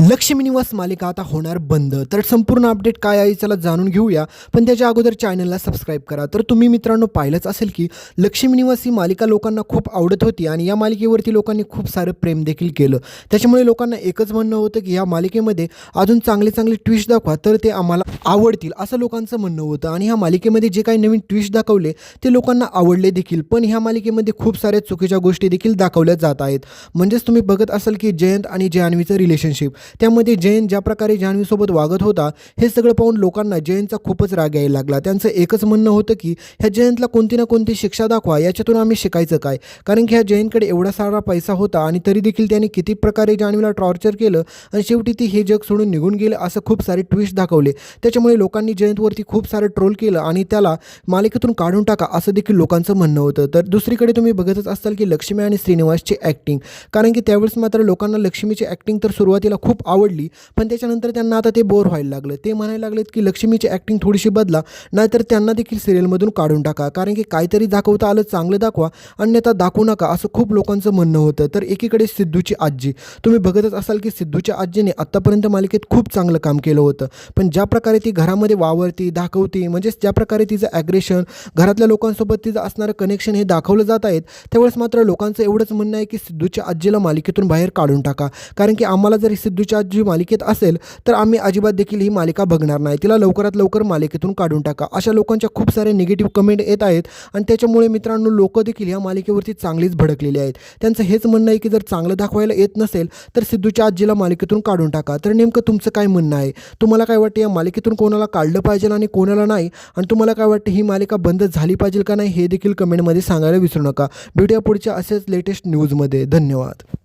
लक्ष्मी निवास मालिका आता होणार बंद. तर संपूर्ण अपडेट काय आहे चला जाणून घेऊया. पण त्याच्या अगोदर चॅनलला सबस्क्राईब करा. तर तुम्ही मित्रांनो पाहिलंच असेल की लक्ष्मी निवास ही मालिका लोकांना खूप आवडत होती आणि या मालिकेवरती लोकांनी खूप सारं प्रेम देखील केलं. त्याच्यामुळे लोकांना एकच म्हणणं होतं की या मालिकेमध्ये अजून चांगले चांगले ट्विस्ट दाखवा तर ते आम्हाला आवडतील असं लोकांचं म्हणणं होतं. आणि ह्या मालिकेमध्ये जे काही नवीन ट्विस्ट दाखवले ते लोकांना आवडले देखील. पण ह्या मालिकेमध्ये खूप साऱ्या चुकीच्या गोष्टी देखील दाखवल्या जात आहेत. म्हणजेच तुम्ही बघत असाल की जयंत आणि जान्हवीचं रिलेशनशिप त्यामध्ये जयंत ज्या प्रकारे जान्हवीसोबत वागत होता हे सगळं पाहून लोकांना जयंतचा खूपच राग यायला लागला. त्यांचं एकच म्हणणं होतं की ह्या जयंतला कोणती ना कोणती शिक्षा दाखवा याच्यातून आम्ही शिकायचं काय? कारण की ह्या जयंतकडे एवढा सारा पैसा होता आणि तरी देखील त्याने किती प्रकारे जान्हवीला टॉर्चर केलं आणि शेवटी ती हे जग सोडून निघून गेलं असं खूप सारे ट्विस्ट दाखवले. त्याच्यामुळे लोकांनी जयंतवरती खूप सारं ट्रोल केलं आणि त्याला मालिकेतून काढून टाका असं देखील लोकांचं म्हणणं होतं. तर दुसरीकडे तुम्ही बघतच असाल की लक्ष्मी आणि श्रीनिवासची ॲक्टिंग कारण की त्यावेळेस मात्र लोकांना लक्ष्मीची ॲक्टिंग तर सुरुवातीला खूप आवडली पण त्याच्यानंतर त्यांना आता ते बोर व्हायला लागलं. ते म्हणायला लागलेत की लक्ष्मीची ॲक्टिंग थोडीशी बदला नाहीतर त्यांना देखील सिरियलमधून काढून टाका. कारण की काहीतरी दाखवता आलं चांगलं दाखवा अन्यथा दाखवू नका असं खूप लोकांचं म्हणणं होतं. तर एकीकडे सिद्धूची आजी. तुम्ही बघतच असाल की सिद्धूच्या आजीने आत्तापर्यंत मालिकेत खूप चांगलं काम केलं होतं. पण ज्या प्रकारे ती घरामध्ये वावरती दाखवती म्हणजेच ज्या प्रकारे तिचं ॲग्रेशन घरातल्या लोकांसोबत तिचं असणारं कनेक्शन हे दाखवलं जात आहेत त्यावेळेस मात्र लोकांचं एवढंच म्हणणं आहे की सिद्धूच्या आजीला मालिकेतून बाहेर काढून टाका. कारण की आम्हाला जरी सिद्धू सिद्धूच्या जी मालिकेत असेल तर आम्ही अजिबात देखील ही मालिका बघणार नाही. तिला लवकरात लवकर मालिकेतून काढून टाका. अशा लोकांच्या खूप सारे निगेटिव्ह कमेंट येत आहेत आणि त्याच्यामुळे मित्रांनो लोक देखील या मालिकेवरती चांगलीच भडकलेली आहेत. त्यांचं हेच म्हणणं आहे की जर चांगलं दाखवायला येत नसेल तर सिद्धूच्या आजीला मालिकेतून काढून टाका. तर नेमकं तुमचं काय म्हणणं आहे? तुम्हाला काय वाटतं या मालिकेतून कोणाला काढलं पाहिजे आणि कोणाला नाही? आणि तुम्हाला काय वाटतं ही मालिका बंद झाली पाहिजे का नाही हे देखील कमेंटमध्ये सांगायला विसरू नका. भेटूया पुढच्या असेच लेटेस्ट न्यूजमध्ये धन्यवाद.